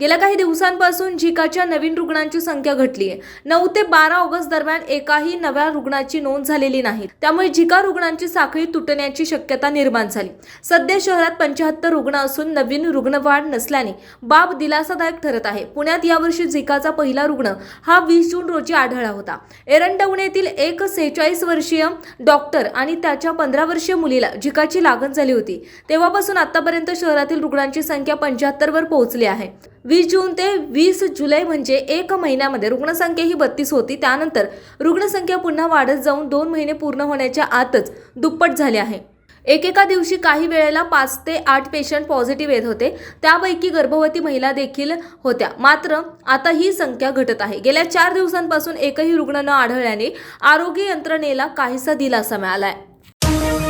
गेल्या काही दिवसांपासून झिकाच्या नवीन रुग्णांची संख्या घटली आहे. नऊ ते बारा ऑगस्ट दरम्यान एकाही नव्या रुग्णाची नोंद झालेली नाही. त्यामुळे झिका रुग्णांची साखळी तुटण्याची शक्यता निर्माण झाली. सध्या शहरात पंच्याहत्तर रुग्ण असून नवीन रुग्णवाढ नसल्याने बाब दिलासादायक ठरत आहे. पुण्यात यावर्षी झिकाचा पहिला रुग्ण हा वीस जून रोजी आढळला होता. एरंडवण येथील एक सेहेचाळीस वर्षीय डॉक्टर आणि त्याच्या पंधरा वर्षीय मुलीला झिकाची लागण झाली होती. तेव्हापासून आतापर्यंत शहरातील रुग्णांची संख्या पंच्याहत्तर वर पोहोचली आहे. वीस जून ते वीस जुलै म्हणजे एक महिन्यामध्ये रुग्णसंख्या ही बत्तीस होती. त्यानंतर रुग्णसंख्या पुन्हा वाढत जाऊन दोन महिने पूर्ण होण्याच्या आतच दुप्पट झाले आहे. एकेका दिवशी काही वेळेला पाच ते आठ पेशंट पॉझिटिव्ह येत होते. त्यापैकी गर्भवती महिला देखील होत्या. मात्र आता ही संख्या घटत आहे. गेल्या चार दिवसांपासून एकही रुग्ण न आढळल्याने आरोग्य यंत्रणेला काहीसा दिलासा आहे